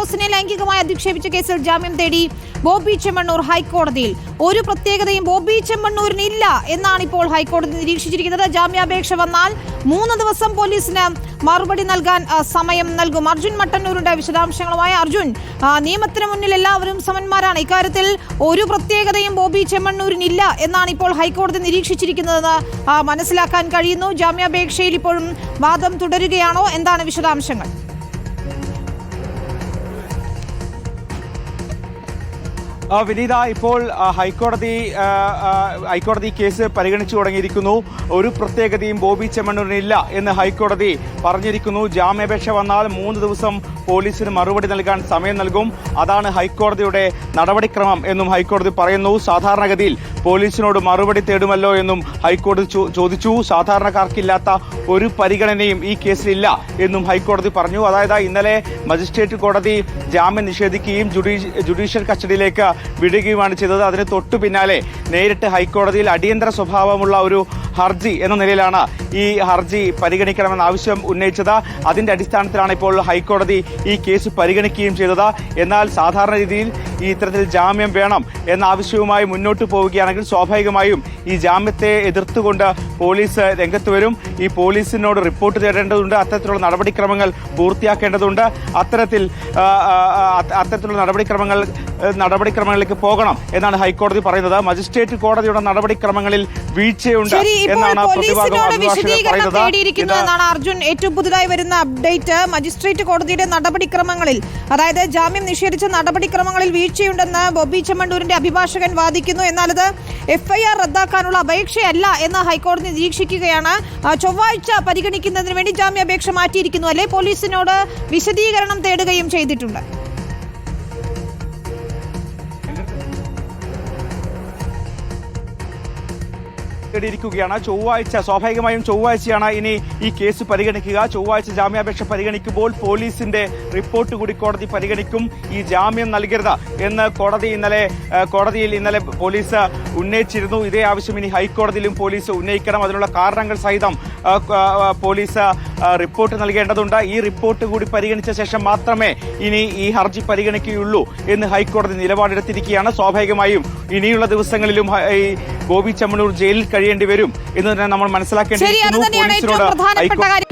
ഫിറോസിനെ ലൈംഗികമായി അധിക്ഷേപിച്ച കേസിൽ ജാമ്യം തേടി ബോബി ചെമ്മണ്ണൂർ ഹൈക്കോടതിയിൽ. ഒരു പ്രത്യേകതയും ബോബി ചെമ്മണ്ണൂരിന് ഇല്ല എന്നാണ് ഇപ്പോൾ ഹൈക്കോടതി നിരീക്ഷിച്ചിരിക്കുന്നത്. ജാമ്യാപേക്ഷ വന്നാൽ മൂന്ന് ദിവസം പോലീസിന് മറുപടി നൽകാൻ സമയം നൽകും. അർജുൻ മട്ടന്നൂരിന്റെ വിശദാംശങ്ങളുമായി അർജുൻ നിയമത്തിന് മുന്നിൽ എല്ലാവരും സമന്മാരാണ്. ഇക്കാര്യത്തിൽ ഒരു പ്രത്യേകതയും ബോബി ചെമ്മണ്ണൂരിനില്ല എന്നാണ് ഇപ്പോൾ ഹൈക്കോടതി നിരീക്ഷിച്ചിരിക്കുന്നതെന്ന് മനസ്സിലാക്കാൻ കഴിയുന്നു. ജാമ്യാപേക്ഷയിൽ ഇപ്പോഴും വാദം തുടരുകയാണോ? എന്താണ് വിശദാംശങ്ങൾ? വിനീത ഇപ്പോൾ ഹൈക്കോടതി ഹൈക്കോടതി കേസ് പരിഗണിച്ചു തുടങ്ങിയിരിക്കുന്നു. ഒരു പ്രത്യേകതയും ബോബി ചെമ്മണ്ണൂരിനില്ല എന്ന് ഹൈക്കോടതി പറഞ്ഞിരിക്കുന്നു. ജാമ്യാപേക്ഷ വന്നാൽ മൂന്ന് ദിവസം പോലീസിന് മറുപടി നൽകാൻ സമയം നൽകും. അതാണ് ഹൈക്കോടതിയുടെ നടപടിക്രമം എന്നും ഹൈക്കോടതി പറയുന്നു. സാധാരണഗതിയിൽ പോലീസിനോട് മറുപടി തേടുമല്ലോ എന്നും ഹൈക്കോടതി ചോദിച്ചു. സാധാരണക്കാർക്കില്ലാത്ത ഒരു പരിഗണനയും ഈ കേസിലില്ല എന്നും ഹൈക്കോടതി പറഞ്ഞു. അതായത് ഇന്നലെ മജിസ്ട്രേറ്റ് കോടതി ജാമ്യം നിഷേധിക്കുകയും ജുഡീഷ്യൽ കസ്റ്റഡിയിലേക്ക് വിടുകയുമാണ് ചെയ്തത്. അതിന് തൊട്ടു പിന്നാലെ നേരിട്ട് ഹൈക്കോടതിയിൽ അടിയന്തര സ്വഭാവമുള്ള ഒരു ഹർജി എന്ന നിലയിലാണ് ഈ ഹർജി പരിഗണിക്കണമെന്ന ആവശ്യം ഉന്നയിച്ചത്. അതിന്റെ അടിസ്ഥാനത്തിലാണ് ഇപ്പോൾ ഹൈക്കോടതി ഈ കേസ് പരിഗണിക്കുകയും ചെയ്തത്. എന്നാൽ സാധാരണ രീതിയിൽ ഈ ഇത്തരത്തിൽ ജാമ്യം വേണം എന്ന ആവശ്യവുമായി മുന്നോട്ട് പോവുകയാണെങ്കിൽ സ്വാഭാവികമായും ഈ ജാമ്യത്തെ എതിർത്തുകൊണ്ട് പോലീസ് രംഗത്ത് വരും. ഈ പോലീസിനോട് റിപ്പോർട്ട് തേടേണ്ടതുണ്ട്. അത്തരത്തിലുള്ള നടപടിക്രമങ്ങൾ പൂർത്തിയാക്കേണ്ടതുണ്ട്. അത്തരത്തിൽ അത്തരത്തിലുള്ള നടപടിക്രമങ്ങൾ നടപടിക്രമങ്ങളിലേക്ക് പോകണം എന്നാണ് ഹൈക്കോടതി പറയുന്നത്. മജിസ്ട്രേറ്റ് കോടതിയുടെ നടപടിക്രമങ്ങളിൽ വീഴ്ചയുണ്ട് എന്നാണ് പ്രതിഭാഗം പോലീസിനോട് വിശദീകരണം തേടിയിരിക്കുന്നു എന്നാണ് അർജുൻ ഏറ്റവും പുതുതായി വരുന്ന അപ്ഡേറ്റ്. മജിസ്ട്രേറ്റ് കോടതിയുടെ നടപടിക്രമങ്ങളിൽ അതായത് ജാമ്യം നിഷേധിച്ച നടപടിക്രമങ്ങളിൽ വീഴ്ചയുണ്ടെന്ന് ബോബി ചെമ്മണ്ടൂരിന്റെ അഭിഭാഷകൻ വാദിക്കുന്നു. എന്നാൽ അത് എഫ്ഐആർ റദ്ദാക്കാനുള്ള അപേക്ഷയല്ല എന്ന് ഹൈക്കോടതി നിരീക്ഷിക്കുകയാണ്. ചൊവ്വാഴ്ച പരിഗണിക്കുന്നതിന് വേണ്ടി ജാമ്യാപേക്ഷ മാറ്റിയിരിക്കുന്നു. അല്ലെ? പോലീസിനോട് വിശദീകരണം തേടുകയും ചെയ്തിട്ടുണ്ട്. തേടിയിരിക്കുകയാണ്. ചൊവ്വാഴ്ച സ്വാഭാവികമായും ചൊവ്വാഴ്ചയാണ് ഇനി ഈ കേസ് പരിഗണിക്കുക. ചൊവ്വാഴ്ച ജാമ്യാപേക്ഷ പരിഗണിക്കുമ്പോൾ പോലീസിന്റെ റിപ്പോർട്ട് കൂടി കോടതി പരിഗണിക്കും. ഈ ജാമ്യം നൽകരുത് എന്ന് കോടതി ഇന്നലെ കോടതിയിൽ ഇന്നലെ പോലീസ് ഉന്നയിച്ചിരുന്നു. ഇതേ ആവശ്യം ഇനി ഹൈക്കോടതിയിലും പോലീസ് ഉന്നയിക്കണം. അതിനുള്ള കാരണങ്ങൾ സഹിതം പോലീസ് റിപ്പോർട്ട് നൽകേണ്ടതുണ്ട്. ഈ റിപ്പോർട്ട് കൂടി പരിഗണിച്ച ശേഷം മാത്രമേ ഇനി ഈ ഹർജി പരിഗണിക്കുകയുള്ളൂ എന്ന് ഹൈക്കോടതി നിലപാടെടുത്തിരിക്കുകയാണ്. സ്വാഭാവികമായും ഇനിയുള്ള ദിവസങ്ങളിലും ഈ ബോബി ചെമ്മണൂർ ജയിലിൽ കഴിയേണ്ടി വരും എന്ന് തന്നെ നമ്മൾ മനസ്സിലാക്കേണ്ടി മനസ്സിലാക്കേണ്ടിയിരിക്കുന്നു പോലീസിനോട്